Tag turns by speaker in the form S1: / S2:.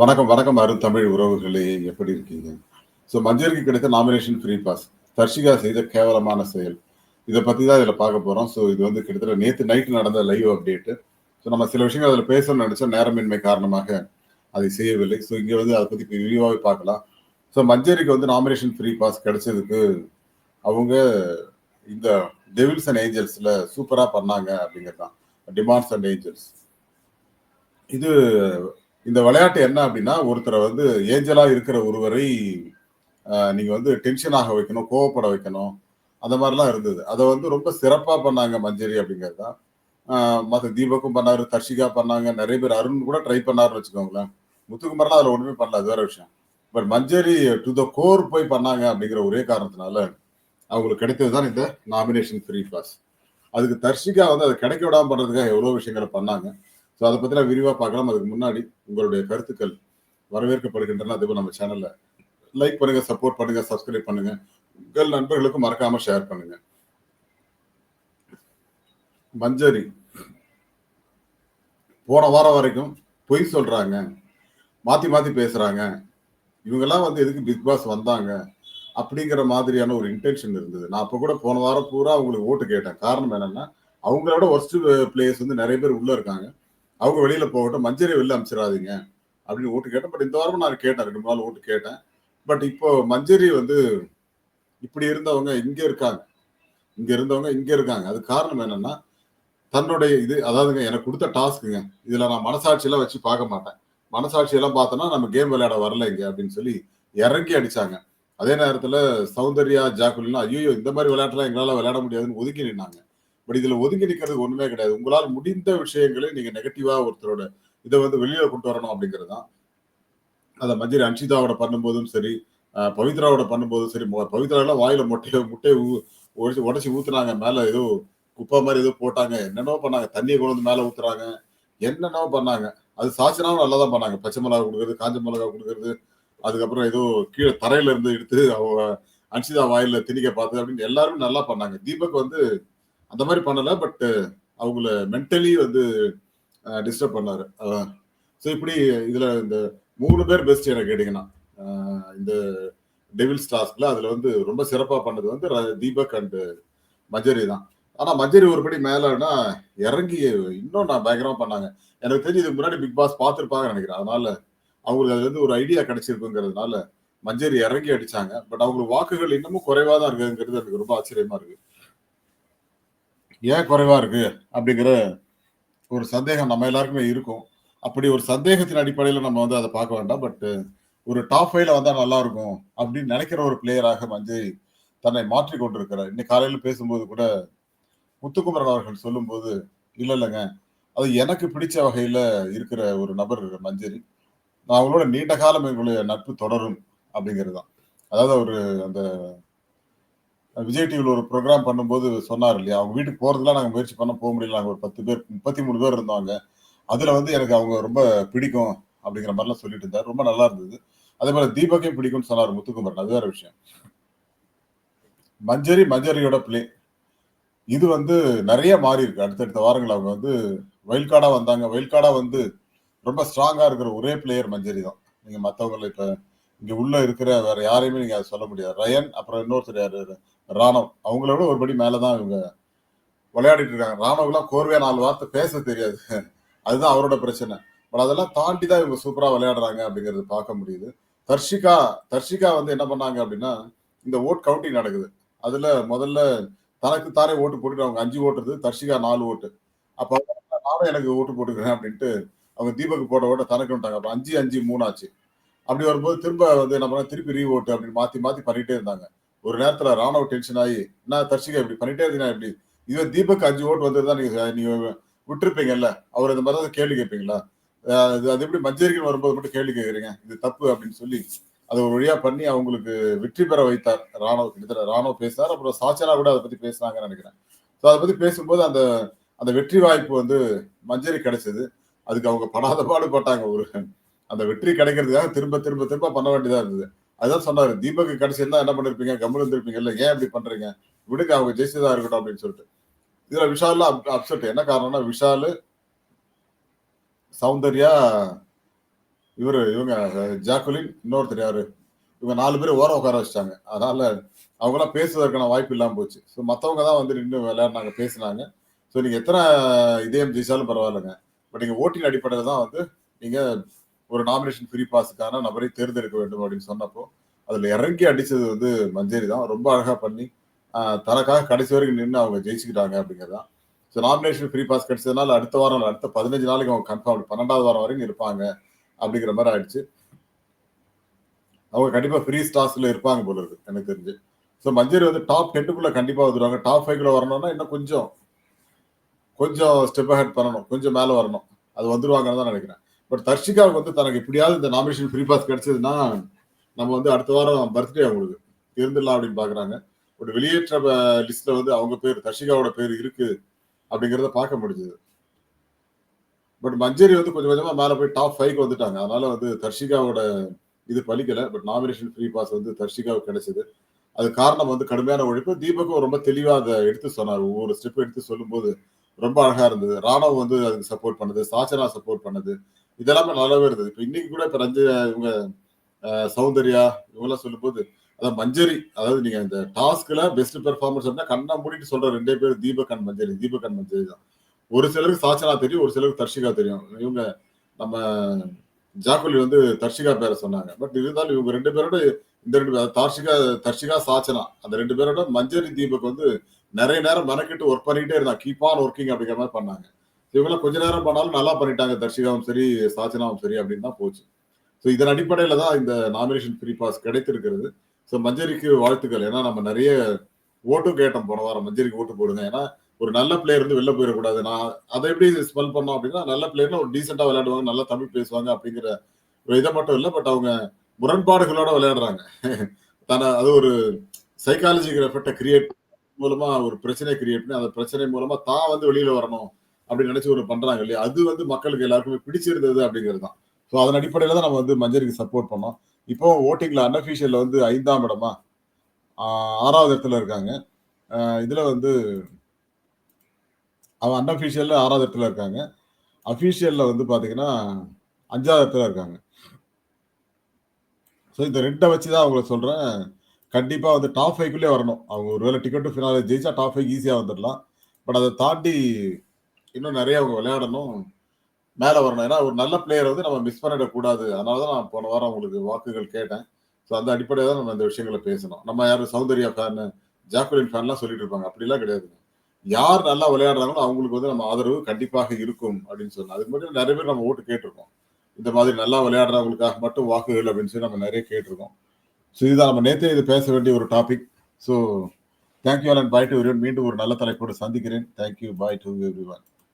S1: வணக்கம் வணக்கம் அரு தமிழ் உறவுகளே எப்படி இருக்கீங்க? ஸோ மஞ்சருக்கு கிடைத்த நாமினேஷன் ஃப்ரீ பாஸ் தர்ஷிகா செய்த கேவலமான செயல். இதை பற்றி தான் இதில் பார்க்க போகிறோம் ஸோ இது வந்து கிட்டத்தட்ட நேற்று நைட்டு நடந்த லைவ் அப்டேட்டு ஸோ நம்ம சில விஷயங்கள் அதில் பேசணும்னு நினச்சோம் நேரமின்மை காரணமாக அதை செய்யவில்லை. ஸோ இங்கே வந்து அதை பற்றி விரிவாகவே பார்க்கலாம். ஸோ மஞ்சரிக்கு வந்து நாமினேஷன் ஃப்ரீ பாஸ் கிடைச்சதுக்கு அவங்க இந்த டெவில்ஸ் அண்ட் ஏஞ்சல்ஸில் சூப்பராக பண்ணாங்க அப்படிங்கிறது தான் டிமாண்ட்ஸ் அண்ட் ஏஞ்சல்ஸ் இது இந்த விளையாட்டு என்ன அப்படின்னா ஒருத்தரை வந்து ஏஞ்சலா இருக்கிற ஒருவரை நீங்க வந்து டென்ஷன் ஆக வைக்கணும் கோவப்பட வைக்கணும். அந்த மாதிரிலாம் இருந்தது. அதை வந்து ரொம்ப சிறப்பா பண்ணாங்க மஞ்சரி அப்படிங்கிறது தான். மற்ற தீபக்கும் பண்ணாரு தர்ஷிகா பண்ணாங்க நிறைய பேர் அருண் கூட ட்ரை பண்ணாருன்னு வச்சுக்கோங்களேன். முத்துக்குமரெல்லாம் அதில் ஒன்றுமே பண்ணல அது வேற விஷயம். But Manjari to the core போய் பண்ணாங்க அப்படிங்கிற ஒரே காரணத்தினால அவங்களுக்கு கிடைத்தது தான் இந்த நாமினேஷன் ஃப்ரீ பாஸ் அதுக்கு தர்ஷிகா வந்து அதை கிடைக்க விடாம பண்ணுறதுக்காக எவ்வளோ விஷயங்களை பண்ணாங்க. ஸோ அதை பற்றிலாம் விரிவாக பார்க்கலாம். அதுக்கு முன்னாடி உங்களுடைய கருத்துக்கள் வரவேற்கப்படுகின்றன. அதுவும் நம்ம சேனல்ல லைக் பண்ணுங்க சப்போர்ட் பண்ணுங்க சப்ஸ்கிரைப் பண்ணுங்க. உங்கள் நண்பர்களுக்கும் மறக்காம ஷேர் பண்ணுங்க. மஞ்சரி போன வாரம் வரைக்கும் பொய் சொல்றாங்க மாத்தி மாத்தி பேசுறாங்க. இவங்கெல்லாம் வந்து எதுக்கு பிக் பாஸ் வந்தாங்க அப்படிங்கிற மாதிரியான ஒரு இன்டென்ஷன் இருந்தது. நான் அப்போ கூட போன வாரம் பூரா அவங்களுக்கு ஓட்டு கேட்டேன். காரணம் என்னன்னா அவங்களோட ஒர்ஸ்ட் பிளேயர்ஸ் வந்து நிறைய பேர் உள்ள இருக்காங்க. அவங்க வெளியில போகட்டும் மஞ்சரி வெளில அமைச்சிடாதீங்க அப்படின்னு ஓட்டு கேட்டேன். பட் இந்த வாரமும் நான் கேட்டேன். ரெண்டு நாள் ஓட்டு கேட்டேன். பட் இப்போ மஞ்சரி வந்து இப்படி இருந்தவங்க இங்க இருக்காங்க. இங்க இருந்தவங்க இங்க இருக்காங்க. அது காரணம் என்னன்னா தன்னுடைய இது அதாவதுங்க எனக்கு கொடுத்த டாஸ்க்குங்க. இதுல நான் மனசாட்சியெல்லாம் வச்சு பார்க்க மாட்டேன். மனசாட்சியெல்லாம் பார்த்தோன்னா நம்ம கேம் விளையாட வரல இங்க அப்படின்னு சொல்லி இறங்கி அடிச்சாங்க. அதே நேரத்துல சௌந்தர்யா ஜாக்குலாம் ஐயோ இந்த மாதிரி விளையாட்டுலாம் எங்களால விளையாட முடியாதுன்னு ஒதுக்கி நின்னாங்க. பட் இதுல ஒதுங்கி நிற்கிறது ஒண்ணுமே கிடையாது. உங்களால் முடிந்த விஷயங்களை நீங்க நெகட்டிவா ஒருத்தரோட இதை வந்து வெளியில கொண்டு வரணும் அப்படிங்கிறது தான். அதை மஞ்சள் அன்ஷிதாவோட பண்ணும்போதும் சரி பவித்ராவோட பண்ணும்போதும் சரி பவித்ராலாம் வாயில முட்டையை முட்டையை உடச்சி உடச்சி ஊத்துனாங்க. மேல ஏதோ குப்பை மாதிரி ஏதோ போட்டாங்க. என்னென்னோ பண்ணாங்க. தண்ணியை கொண்டு வந்து மேல ஊத்துறாங்க. என்னென்னோ பண்ணாங்க. அது சாச்சினாவும் நல்லா தான் பண்ணாங்க. பச்சை மிளகா கொடுக்குறது காஞ்ச மிளகா கொடுக்குறது அதுக்கப்புறம் ஏதோ கீழே தரையில இருந்து எடுத்து அவங்க அன்சிதா வாயில திணிக்க பார்த்தது அப்படின்னு எல்லாருமே நல்லா பண்ணாங்க. தீபக் வந்து அந்த மாதிரி பண்ணல பட் uh, அவங்கள மென்டலி வந்து uh, டிஸ்டர்ப் பண்ணாரு. Uh, ஸோ இப்படி இதுல இந்த மூணு பேர் பெஸ்ட் எனக்கு கேட்டீங்கன்னா இந்த டெவில் ஸ்டார்ஸ்ல அதுல வந்து ரொம்ப சிறப்பா பண்ணது வந்து தீபக் அண்ட் மஜரி தான். ஆனா மஜரி ஒருபடி மேலன்னா இறங்கி இன்னும் நான் பயங்கரமா பண்ணாங்க. எனக்கு தெரிஞ்சு இதுக்கு முன்னாடி பிக் பாஸ் பார்த்துருப்பாங்க நினைக்கிறேன். அதனால அவங்களுக்கு அதுல இருந்து ஒரு ஐடியா கிடைச்சிருக்குங்கிறதுனால மஞ்சரி இறங்கி அடிச்சாங்க. பட் அவங்களுக்கு வாக்குகள் இன்னமும் குறைவா தான் இருக்குங்கிறது எனக்கு ரொம்ப ஆச்சரியமா இருக்கு. ஏன் குறைவா இருக்கு அப்படிங்கிற ஒரு சந்தேகம் நம்ம எல்லாருக்குமே இருக்கும். அப்படி ஒரு சந்தேகத்தின் அடிப்படையில் நம்ம வந்து அதை பார்க்க வேண்டாம். பட் ஒரு டாப் ஃபைவ்ல வந்தா நல்லா இருக்கும் அப்படின்னு நினைக்கிற ஒரு பிளேயராக மஞ்சை தன்னை மாற்றி கொண்டிருக்கிறார். இன்னைக்கு காலையில் பேசும்போது கூட முத்துக்குமரன் அவர்கள் சொல்லும்போது இல்லை இல்லைங்க. அது எனக்கு பிடிச்ச வகையில இருக்கிற ஒரு நபர் மஞ்சரி. நான் அவங்களோட நீண்ட காலம் எங்களுடைய நட்பு தொடரும் அப்படிங்கிறது தான். அதாவது ஒரு அந்த விஜய் டிவியில் ஒரு ப்ரோக்ராம் பண்ணும்போது சொன்னார் இல்லையா? அவங்க வீட்டுக்கு போகிறதுலாம் நாங்கள் முயற்சி பண்ண போக முடியல. நாங்கள் ஒரு பத்து பேர் முப்பத்தி மூணு பேர் இருந்தாங்க அதில் வந்து எனக்கு அவங்க ரொம்ப பிடிக்கும் அப்படிங்கிற மாதிரிலாம் சொல்லிட்டு இருந்தார். ரொம்ப நல்லா இருந்தது. அதே போல் தீபக்கையும் பிடிக்கும்னு சொன்னார் முத்துக்குமரன். அது வேற விஷயம். மஞ்சரி மஞ்சரியோட பிளே இது வந்து நிறைய மாறி இருக்கு. அடுத்தடுத்த வாரங்கள் அவங்க வந்து வயல் கார்டா வந்தாங்க. வயல் கார்டா வந்து ரொம்ப ஸ்ட்ராங்கா இருக்கிற ஒரே பிளேயர் மஞ்சரி தான். நீங்க மற்றவங்களை இப்போ இங்க உள்ள இருக்கிற வேற யாரையுமே நீங்க சொல்ல முடியாது. ரயன் அப்புறம் இன்னொருத்தர் யார்? ராணவ். அவங்கள விட ஒருபடி மேலதான் இவங்க விளையாடிட்டு இருக்காங்க. ராணவெல்லாம் கோர்வையா நாலு வார்த்தை பேச தெரியாது. அதுதான் அவரோட பிரச்சனை. பட் அதெல்லாம் தாண்டி தான் இவங்க சூப்பரா விளையாடுறாங்க அப்படிங்கறது பார்க்க முடியுது. தர்ஷிகா தர்ஷிகா வந்து என்ன பண்ணாங்க அப்படின்னா இந்த ஓட் கவுண்டிங் நடக்குது. அதுல முதல்ல தனக்கு தானே ஓட்டு போட்டுட்டு அவங்க அஞ்சு ஓட்டுறது தர்ஷிகா நாலு ஓட்டு. அப்ப நானும் எனக்கு ஓட்டு போட்டுக்கிறேன் அப்படின்ட்டு அவங்க தீபக் போட்ட ஓட்ட தனக்கு விட்டாங்க. அப்ப அஞ்சு அஞ்சு மூணு ஆச்சு. அப்படி வரும்போது திரும்ப வந்து என்ன பண்ண திருப்பி ரீ ஓட்டு அப்படின்னு மாத்தி மாத்தி பண்ணிட்டே இருந்தாங்க. ஒரு நேரத்துல ராணுவ டென்ஷன் ஆகி என்ன தர்ஷிகா இப்படி பண்ணிட்டே இருந்தீங்கன்னா எப்படி இது தீபக் அஞ்சு ஓட்டு வந்ததுதான் நீங்க நீங்க விட்டுருப்பீங்கல்ல? அவர் இந்த மாதிரி தான் கேள்வி கேட்பீங்களா? அது எப்படி மஞ்சரிக்கு வரும்போது மட்டும் கேள்வி கேட்குறீங்க? இது தப்பு அப்படின்னு சொல்லி அதை ஒரு வழியா பண்ணி அவங்களுக்கு வெற்றி பெற வைத்தார் ராணுவ கிட்டத்தட்ட ராணுவ பேசினார். அப்புறம் சாச்சனா கூட அதை பத்தி பேசினாங்கன்னு நினைக்கிறேன். ஸோ அதை பத்தி பேசும்போது அந்த அந்த வெற்றி வாய்ப்பு வந்து மஞ்சரி கிடைச்சது. அதுக்கு அவங்க படாத பாடுபட்டாங்க ஒரு அந்த வெற்றி கிடைக்கிறதுக்காக திரும்ப திரும்ப திரும்ப பண்ண வேண்டியதா இருந்தது. அதுதான் சொன்னாரு தீபக் கிடைச்சிருந்தா என்ன பண்ணிருப்பீங்க? கம்மல் இருந்திருப்பீங்கல்ல ஏன் இப்படி பண்றீங்க? விடுங்க அவங்க ஜெயிச்சதா இருக்கட்டும் அப்படின்னு சொல்லிட்டு. இதுல விஷால் அப்செட் என்ன காரணம்னா விஷால் சௌந்தர்யா இவர் இவங்க ஜாக்குலின் இன்னொருத்தர் யாரு? இவங்க நாலு பேர் ஓரம் உட்கார வச்சிட்டாங்க. அதனால அவங்களாம் பேசுவதற்கான வாய்ப்பு இல்லாமல் போச்சு. ஸோ மற்றவங்க தான் வந்து நின்று விளையாடினாங்க பேசினாங்க. ஸோ நீங்கள் எத்தனை இதயம் ஜெயிச்சாலும் பரவாயில்லைங்க. பட் நீங்கள் ஓட்டின் அடிப்படையில் தான் வந்து நீங்கள் ஒரு நாமினேஷன் ஃப்ரீ பாஸுக்கான நபரை தேர்ந்தெடுக்க வேண்டும் அப்படின்னு சொன்னப்போ அதில் இறங்கி அடிச்சது வந்து மஞ்சேரி தான். ரொம்ப அழகாக பண்ணி தனக்காக கடைசி வரைக்கும் நின்று அவங்க ஜெயிச்சுக்கிட்டாங்க அப்படிங்கிறது. தான் ஸோ நாமினேஷன் ஃப்ரீ பாஸ் கிடைச்சதுனால அடுத்த வாரம் அடுத்த பதினஞ்சு நாளைக்கு அவங்க கன்ஃபார்ம் பன்னெண்டாவது வாரம் வரைக்கும் இருப்பாங்க அப்படிங்கிற மாதிரி ஆயிடுச்சு. அவங்க கண்டிப்பா ஃப்ரீ ஸ்டார்ஸ்ல இருப்பாங்க போல இருக்கு எனக்கு தெரிஞ்சு. ஸோ மஞ்சேரி வந்து டாப் டென்னுக்குள்ள கண்டிப்பா வந்துருவாங்க. டாப் ஃபைவ்ல வரணும்னா இன்னும் கொஞ்சம் கொஞ்சம் ஸ்டெப் ஹெட் பண்ணணும் கொஞ்சம் மேலே வரணும். அது வந்துருவாங்கன்னு தான் நினைக்கிறேன். பட் தர்ஷிகாவுக்கு வந்து தனக்கு எப்படியாவது இந்த நாமினேஷன் ஃப்ரீ பாஸ் கிடைச்சதுன்னா நம்ம வந்து அடுத்த வாரம் பர்த்டே அவங்களுக்கு. இருந்துடலாம் அப்படின்னு பாக்குறாங்க பட் வெளியேற்ற லிஸ்ட்ல வந்து அவங்க பேர் தர்ஷிகாவோட பேர் இருக்கு அப்படிங்கிறத பார்க்க முடிஞ்சது. பட் மஞ்சரி வந்து கொஞ்சம் கொஞ்சமா மேல போய் டாப் ஃபைவ்க்கு வந்துட்டாங்க. அதனால வந்து தர்ஷிகாவோட இது பலிக்கல பட் நாமினேஷன் ஃப்ரீ பாஸ் வந்து தர்ஷிகாவுக்கு கிடைச்சது. அது காரணம் வந்து கடுமையான உழைப்பு. தீபக்கும் ரொம்ப தெளிவா அதை எடுத்து சொன்னார். ஒவ்வொரு ஸ்டெப் எடுத்து சொல்லும்போது ரொம்ப அழகா இருந்தது. ராணுவம் வந்து அதுக்கு சப்போர்ட் பண்ணது சாச்சனா சப்போர்ட் பண்ணது. இதெல்லாமே நல்லாவே இருந்தது. இப்ப இன்னைக்கு கூட இப்ப ரஞ்ச இவங்க சௌந்தர்யா இவங்கெல்லாம் சொல்லும்போது அதான் மஞ்சரி அதாவது நீங்க இந்த டாஸ்க்ல பெஸ்ட் பெர்ஃபார்மன்ஸ் சொன்னா கண்ணா மூடிட்டு சொல்ற ரெண்டே பேர் தீபக் அண்ட் மஞ்சரி தீபக் அண்ட் மஞ்சரி தான். ஒரு சிலருக்கு சாச்சனா தெரியும் ஒரு சிலருக்கு தர்ஷிகா தெரியும். இவங்க நம்ம ஜாக்குலி வந்து தர்ஷிகா பேரை சொன்னாங்க. பட் இருந்தாலும் இவங்க ரெண்டு பேரோட இந்த ரெண்டு தார்ஷிகா தர்ஷிகா சாச்சனா அந்த ரெண்டு பேரோட மஞ்சரி தீபக் வந்து நிறைய நேரம் மெனக்கிட்டு ஒர்க் பண்ணிக்கிட்டே இருந்தான் கீப் ஆன் ஒர்க்கிங் அப்படிங்கிற மாதிரி பண்ணாங்க. இவங்கள கொஞ்ச நேரம் பண்ணாலும் நல்லா பண்ணிட்டாங்க. தர்ஷிகாவும் சரி சாச்சனாவும் சரி அப்படின்னு தான் போச்சு. ஸோ இதன் அடிப்படையில தான் இந்த நாமினேஷன் ஃப்ரீ பாஸ் கிடைத்திருக்கிறது. ஸோ மஞ்சரிக்கு வாழ்த்துக்கள். ஏன்னா நம்ம நிறைய ஓட்டும் கேட்டோம் போன வாரம். மஞ்சரிக்கு ஓட்டு போடுங்க. ஏன்னா ஒரு நல்ல பிளேயர் வந்து வெளில போயிடக்கூடாது. நான் அதை எப்படி ஸ்மெல் பண்ணோம் அப்படின்னா நல்ல பிளேயர்னா ஒரு டீசெண்டாக விளையாடுவாங்க நல்லா தமிழ் பேசுவாங்க அப்படிங்கிற ஒரு இதை மட்டும் இல்லை. பட் அவங்க முரண்பாடுகளோட விளையாடுறாங்க. தன அது ஒரு சைக்காலஜிக்கிற எஃபெக்டை கிரியேட் மூலமா ஒரு பிரச்சனையை கிரியேட் பண்ணி அந்த பிரச்சனை மூலமா தான் வந்து வெளியில வரணும் அப்படின்னு நினைச்சு ஒரு பண்றாங்க இல்லையா? அது வந்து மக்களுக்கு எல்லாருக்குமே பிடிச்சிருந்தது அப்படிங்கிறது தான். ஸோ அதன் அடிப்படையில தான் நம்ம வந்து மஞ்சரிக்கு சப்போர்ட் பண்ணோம். இப்போ ஓட்டிங்ல அன்அஃபிஷியல்ல வந்து ஐந்தாம் இடமா? ஆறாவது இடத்துல இருக்காங்க. இதுல வந்து அவன் அன்அஃபிஷியல்ல ஆறாவது இடத்துல இருக்காங்க. அஃபிஷியல்ல வந்து பாத்தீங்கன்னா அஞ்சாவது இடத்துல இருக்காங்க. ஸோ இந்த ரெண்டை வச்சு தான் அவங்கள சொல்றேன். கண்டிப்பா வந்து டாப் ஃபைவ்க்குள்ளே வரணும். அவங்க ஒருவேளை டிக்கெட் டு ஃபினாலே ஜெயிச்சா டாப் ஃபைவ் ஈஸியாக வந்துடலாம். பட் அதை தாண்டி இன்னும் நிறைய அவங்க விளையாடணும். மேலே வரணும். ஏன்னா ஒரு நல்ல பிளேயர் வந்து நம்ம மிஸ் பண்ணிடக்கூடாது. அதனால தான் நான் போன வாரம் உங்களுக்கு வாக்குகள் கேட்டேன். ஸோ அந்த அடிப்படையில் தான் நம்ம இந்த விஷயங்களை பேசணும். நம்ம யாரும் சௌந்தர்யா ஃபேனு ஜாக்குலின் ஃபேன்லாம் சொல்லிட்டு இருப்பாங்க. அப்படிலாம் கிடையாதுங்க யார் நல்லா விளையாடுறாங்களோ அவங்களுக்கு வந்து நம்ம ஆதரவு கண்டிப்பாக இருக்கும் அப்படின்னு சொன்னோம் அதுக்கு மட்டும் நிறைய பேர் நம்ம ஓட்டு கேட்டிருக்கோம். இந்த மாதிரி நல்லா விளையாடுறவங்களுக்காக மட்டும் வாக்குகள் அப்படின்னு சொல்லி நம்ம நிறைய கேட்டிருக்கோம். ஸோ இதுதான் நம்ம நேற்றே இது பேச வேண்டிய ஒரு topic so thank you and bye to மீண்டும் ஒரு நல்ல தலைப்போடு சந்திக்கிறேன். Thank you bye to everyone